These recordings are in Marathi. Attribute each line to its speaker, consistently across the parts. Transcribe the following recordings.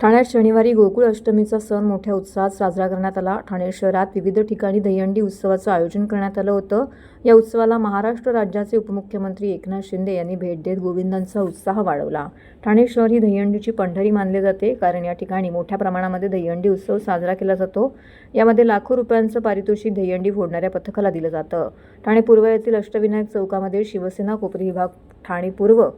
Speaker 1: ठाण्यात शनिवारी गोकुळ अष्टमीचा सण मोठ्या उत्साहात साजरा करण्यात आला. ठाणे शहरात विविध ठिकाणी दहीहंडी उत्सवाचं आयोजन करण्यात आलं होतं. या उत्सवाला महाराष्ट्र राज्याचे उपमुख्यमंत्री एकनाथ शिंदे यांनी भेट देत गोविंदांचा उत्साह वाढवला. ठाणे शहर ही दहीहंडीची पंढरी मानले जाते कारण या ठिकाणी मोठ्या प्रमाणामध्ये दहीहंडी उत्सव साजरा केला जातो. यामध्ये लाखो रुपयांचं पारितोषिक दहीहंडी फोडणाऱ्या पथकाला दिलं जातं. ठाणे पूर्व येथील अष्टविनायक चौकामध्ये शिवसेना कोपरी विभाग ठाणे पूर्व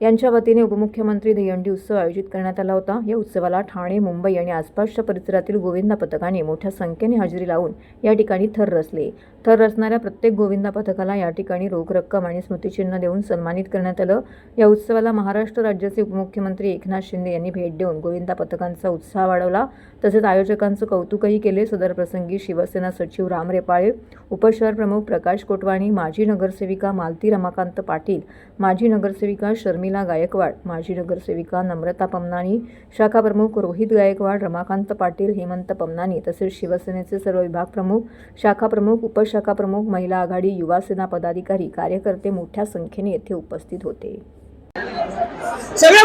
Speaker 1: यांच्या वतीने उपमुख्यमंत्री दहीहंडी उत्सव आयोजित करण्यात आला होता. या उत्सवाला ठाणे मुंबई आणि आसपासच्या परिसरातील गोविंदा पथकाने मोठ्या संख्येने हजेरी लावून या ठिकाणी थर रचले. थर रचणाऱ्या प्रत्येक गोविंदा पथकाला या ठिकाणी रोख रक्कम आणि स्मृतिचिन्ह देऊन सन्मानित करण्यात आलं. या उत्सवाला महाराष्ट्र राज्याचे उपमुख्यमंत्री एकनाथ शिंदे यांनी भेट देऊन गोविंदा पथकांचा उत्साह वाढवला. तसेच आयोजकांचं कौतुकही केले. सदर प्रसंगी शिवसेना सचिव राम रेपाळे उपशहर प्रमुख प्रकाश कोटवाणी माजी नगरसेविका मालती रमाकांत पाटील माजी नगरसेविका शर्मिला गायकवाड माजी नगरसेविका नम्रता पमनानी शाखा प्रमुख रोहित गायकवाड रमाकांत पाटील हेमंत पमनानी तसेच शिवसेनेचे सर्व विभाग प्रमुख शाखा प्रमुख उपशाखा प्रमुख महिला आघाडी युवा सेना पदाधिकारी कार्यकर्ते मोठ्या संख्येने येथे उपस्थित होते.
Speaker 2: सगळ्या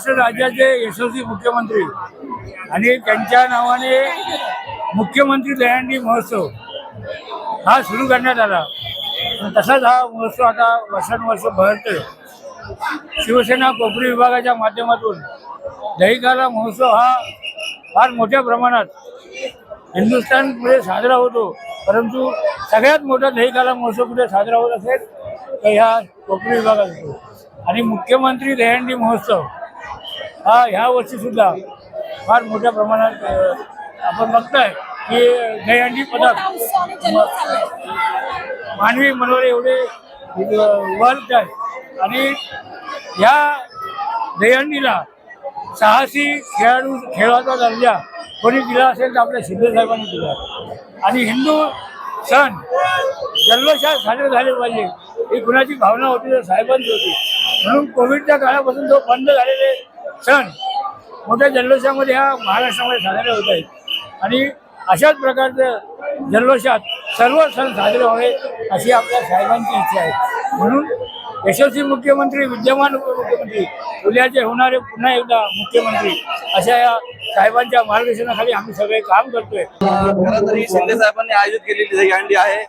Speaker 2: महाराष्ट्र राज्याचे यशस्वी मुख्यमंत्री आणि त्यांच्या नावाने मुख्यमंत्री दहीहंडी महोत्सव हा सुरू करण्यात आला. तसाच हा महोत्सव आता वर्षानुवर्ष भरतोय शिवसेना कोपरी विभागाच्या माध्यमातून दहिकाला महोत्सव हा फार मोठ्या प्रमाणात हिंदुस्थानमध्ये साजरा होतो. परंतु सगळ्यात मोठा दहिकाला महोत्सव कुठे साजरा होत असेल तर ह्या कोपरी विभागात होतो. आणि मुख्यमंत्री दहंडी महोत्सव हा ह्या वर्षी सुद्धा फार मोठ्या प्रमाणात आपण बघताय की दहीहंडी पदक मानवी मनोरे एवढे वर्क आहे. आणि ह्या दहीहंडीला साहसी खेळाडू खेळाचा दर्जा कोणी दिला असेल तर आपल्या शिंदे साहेबांनी दिला. आणि हिंदू सण जल्लोषात साजरे झाले पाहिजे ही कुणाची भावना होती तर साहेबांची होती. म्हणून कोविडच्या काळापासून जो बंद झालेले सण मोठ्या जल्लोषामध्ये ह्या महाराष्ट्रामध्ये साजरे होत आहेत. आणि अशाच प्रकारचं जल्लोषात सर्व सण साजरे व्हावे अशी आपल्या साहेबांची इच्छा आहे. म्हणून यशस्वी मुख्यमंत्री विद्यमान उपमुख्यमंत्री उद्याचे होणारे पुन्हा एकदा मुख्यमंत्री अशा या साहेबांच्या मार्गदर्शनाखाली आम्ही सगळे काम करतोय.
Speaker 3: खरं तर ही शिंदे साहेबांनी आयोजित केलेली दहीहंडी आहे.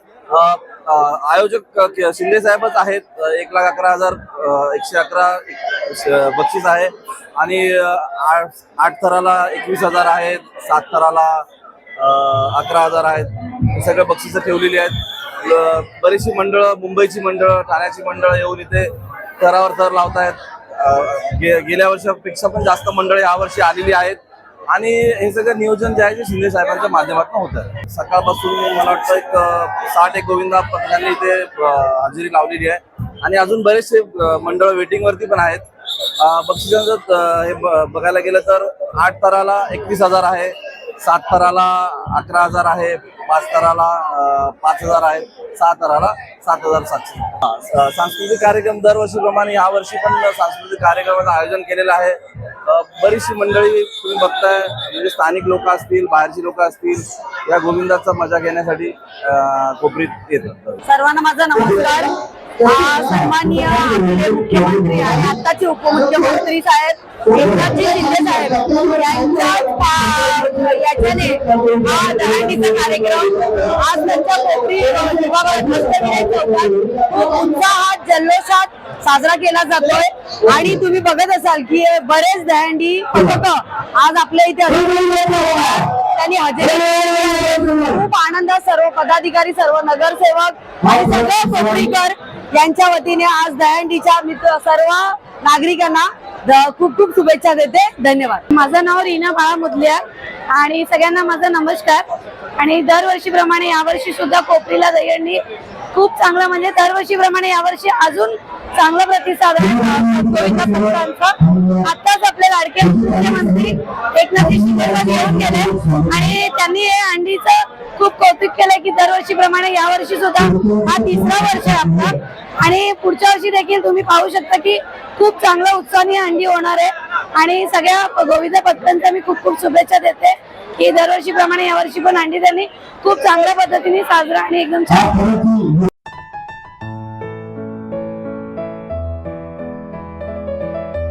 Speaker 3: आयोजक शिंदे साहेबच आहेत. एक लाख अकरा हजार एकशे अकरा बक्षीस आहे. आणि आठ आठ थराला एकवीस हजार आहेत सात थराला अकरा हजार आहेत. हे सगळे बक्षिसं ठेवलेली आहेत. बरीचशी मंडळं मुंबईची मंडळं ठाण्याची मंडळं येऊन इथे थरावर थर लावतायत. गे गेल्या वर्षापेक्षा पण जास्त मंडळी यावर्षी आलेली आहेत. आणि हे सगळं नियोजन जे आहे ते शिंदे साहेबांच्या माध्यमातून होतं सकाळपासून मला वाटतं एक साठ एक गोविंदा पथकांनी इथे हजेरी लावलेली आहे. आणि अजून बरेचसे मंडळ वेटिंगवरती पण आहेत. बक्षिसांचं हे बघायला गेलं तर आठ तराला एकवीस हजार आहे सात तराला अकरा हजार आहे पाच तराला पाच हजार आहे सहा तराला सात हजार सातशे. सांस्कृतिक कार्यक्रम दरवर्षीप्रमाणे यावर्षी पण सांस्कृतिक कार्यक्रमाचं आयोजन केलेलं आहे. बरीचशी मंडळी तुम्ही बघताय म्हणजे स्थानिक लोक असतील बाहेरची लोक असतील या गोविंदाचा मजा घेण्यासाठी कोपरीत येतात.
Speaker 4: सर्वांना माझा नमस्कार. सन्माननीय आपले मुख्यमंत्री आणि आताचे उपमुख्यमंत्री साहेब एकनाथजी शिंदे साहेब यांच्या याच्याने हा दहाडीचा कार्यक्रम आज त्यांच्या कोपरी खूप उत्साहात जल्लोषात साजरा केला जातोय. आणि तुम्ही बघत असाल की बरेच दहंडी पथक आज आपल्या इथे त्यांनी हजेरी खूप आनंद सर्व पदाधिकारी सर्व नगरसेवक आणि सगळे कोपरीकर यांच्या वतीने आज दहंडीच्या मित्र सर्व नागरिकांना
Speaker 5: खूप खूप शुभेच्छा देते. धन्यवाद. माझं नाव रीना बाळा मुदली आहे आणि सगळ्यांना माझा नमस्कार. आणि दरवर्षीप्रमाणे यावर्षी सुद्धा कोपरीला दहीहंडी खूप चांगला म्हणजे दरवर्षीप्रमाणे यावर्षी अजून चांगला प्रतिसाद आताच आपले लाडके मुख्यमंत्री एकनाथ शिंदे गेले. आणि त्यांनी हे अंडीचं खूप कौतुक केलंय की दरवर्षीप्रमाणे यावर्षी सुद्धा हा तिसरा वर्ष आहे आपला. आणि पुढच्या वर्षी देखील तुम्ही पाहू शकता की खूप चांगला उत्साहाने अंडी होणार आहे. आणि सगळ्या गोविंद भक्तांच्या मी खूप खूप शुभेच्छा देते की दरवर्षीप्रमाणे यावर्षी पण अंडी त्यांनी खूप चांगल्या पद्धतीने साजरा आणि एकदम छान